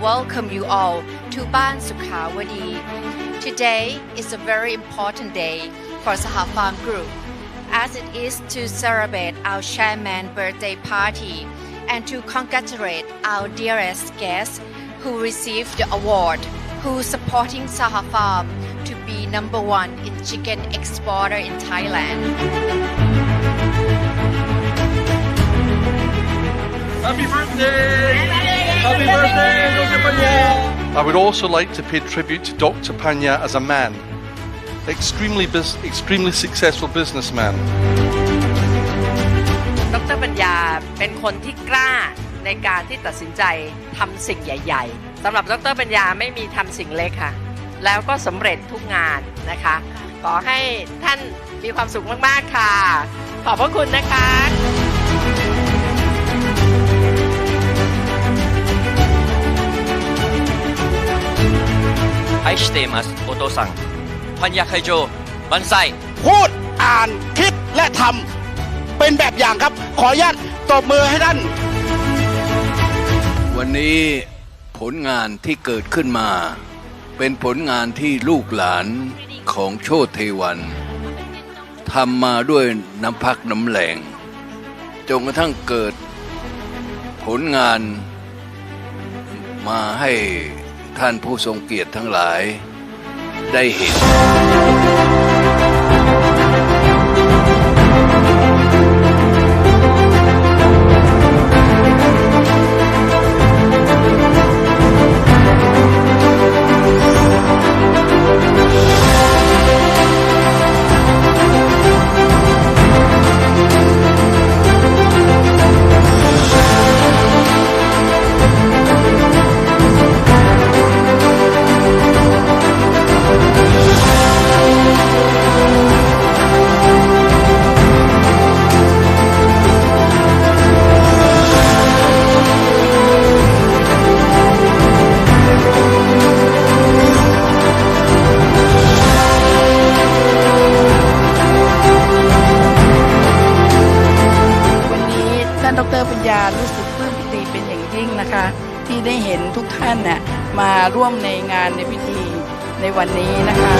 welcome you all to Ban Sukhawadi. Today is a very important day for Saha Farm Group as it is to celebrate our chairman birthday party and to congratulate our dearest guest who received the award who supporting Saha Farm to be number one in chicken exporter in Thailand. Panya! I would also like to pay tribute to Dr. Panya as a man. Extremely, bus- extremely successful businessman. ดรปัญญาเป็นคนที่กล้าในการที่ตัดสินใจทำสิ่งใหญ่ๆสำหรับดรปัญญาไม่มีทำสิ่งเล็กค่ะ แล้วก็สำเร็จทุกงานนะคะ ขอให้ท่านมีความสุขมากๆค่ะ ขอบพระคุณนะคะ 愛していますお父さんパンヤ会長万歳 พูดอ่านคิดและทำเป็นแบบอย่างครับ ขออนุญาตตบมือให้ท่าน วันนี้ผลงานที่เกิดขึ้นมา เป็นผลงานที่ลูกหลานของโชติเทวันทำมาด้วยน้ำพักน้ำแรงจนกระทั่งเกิดผลงานมาให้ ท่านผู้ทรงเกียรติทั้งหลายได้เห็น ท่านดรปัญญารู้สึกปลื้มปิติเป็นอย่างยิ่งนะคะ ที่ได้เห็นทุกท่านน่ยมาร่วมในงานในพิธีในวันนี้นะคะ